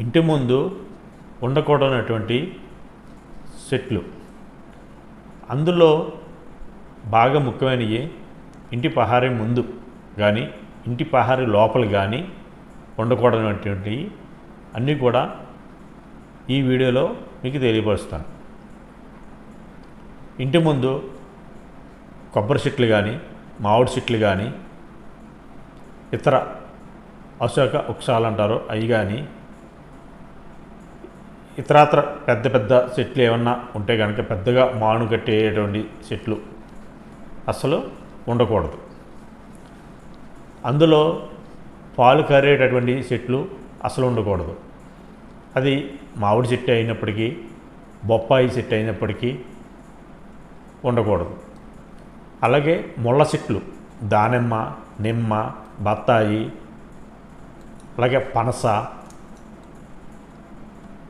ఇంటి ముందు ఉండకూడనటువంటి సెట్లు. అందులో బాగా ముఖ్యమైనవి ఇంటి పహారీ ముందు కానీ ఇంటి పహారీ లోపల కానీ ఉండకూడనటువంటివి అన్నీ కూడా ఈ వీడియోలో మీకు తెలియపరుస్తాను. ఇంటి ముందు కొబ్బరి చెట్లు కానీ మామిడి చెట్లు కానీ ఇతర అశోక వృక్షాలు అంటారు అవి కానీ ఇతరత్ర పెద్ద పెద్ద చెట్లు ఏమన్నా ఉంటే కనుక పెద్దగా మాను కట్టేటువంటి చెట్లు అసలు ఉండకూడదు. అందులో పాలు కరేటటువంటి చెట్లు అసలు ఉండకూడదు. అది మామిడి చెట్టు అయినప్పటికీ బొప్పాయి చెట్టు అయినప్పటికీ ఉండకూడదు. అలాగే ముళ్ళ చెట్లు దానిమ్మ నిమ్మ బత్తాయి అలాగే పనస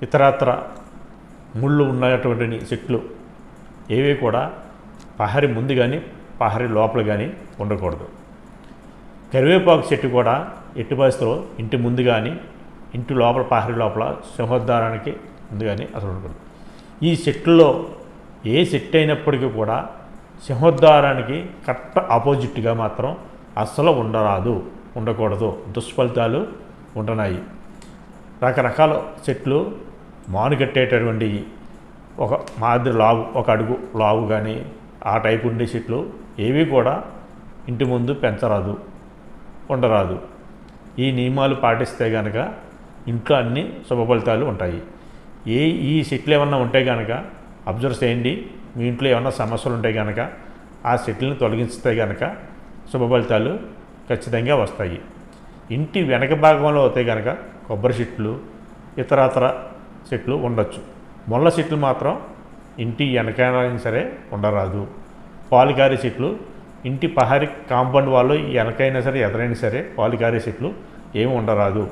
ఇతరత్ర ముళ్ళు ఉన్నటువంటి చెట్లు ఏవి కూడా పహరి ముందు కానీ పహరి లోపల కానీ ఉండకూడదు. కరివేపాకు చెట్టు కూడా ఎట్టి పరిస్థితుల్లో ఇంటి ముందు కానీ ఇంటి లోపల పహరి లోపల సింహోద్ధారానికి ముందు కానీ అసలు ఉండకూడదు. ఈ చెట్టులో ఏ చెట్టు అయినప్పటికీ కూడా సింహోద్ధారానికి కరెక్ట్ ఆపోజిట్గా మాత్రం అస్సలు ఉండరాదు ఉండకూడదు. దుష్ఫలితాలు ఉంటున్నాయి రకరకాల చెట్లు మానుగట్టేటటువంటి ఒక మాదిరి లావు ఒక అడుగు లావు కానీ ఆ టైపు ఉండే చెట్లు ఏవి కూడా ఇంటి ముందు పెంచరాదు ఉండరాదు. ఈ నియమాలు పాటిస్తే కనుక ఇంట్లో అన్ని శుభ ఫలితాలు ఉంటాయి. ఏ ఈ చెట్లు ఏమన్నా ఉంటే కనుక అబ్జర్వ్ చేయండి. మీ ఇంట్లో ఏమన్నా సమస్యలు ఉంటే కనుక ఆ చెట్లను తొలగిస్తే కనుక శుభ ఫలితాలు ఖచ్చితంగా వస్తాయి. ఇంటి వెనక భాగంలో అయితే కనుక కొబ్బరి చెట్లు ఇతరతర చెట్లు ఉండొచ్చు. ముళ్ళ చెట్లు మాత్రం ఇంటి వెనకైనా సరే ఉండరాదు. పాలుకారే చెట్లు ఇంటి పహారి కాంపౌండ్ వాళ్ళు వెనకైనా సరే ఎదరైనా సరే పాలుకారే చెట్లు ఏమి ఉండరాదు.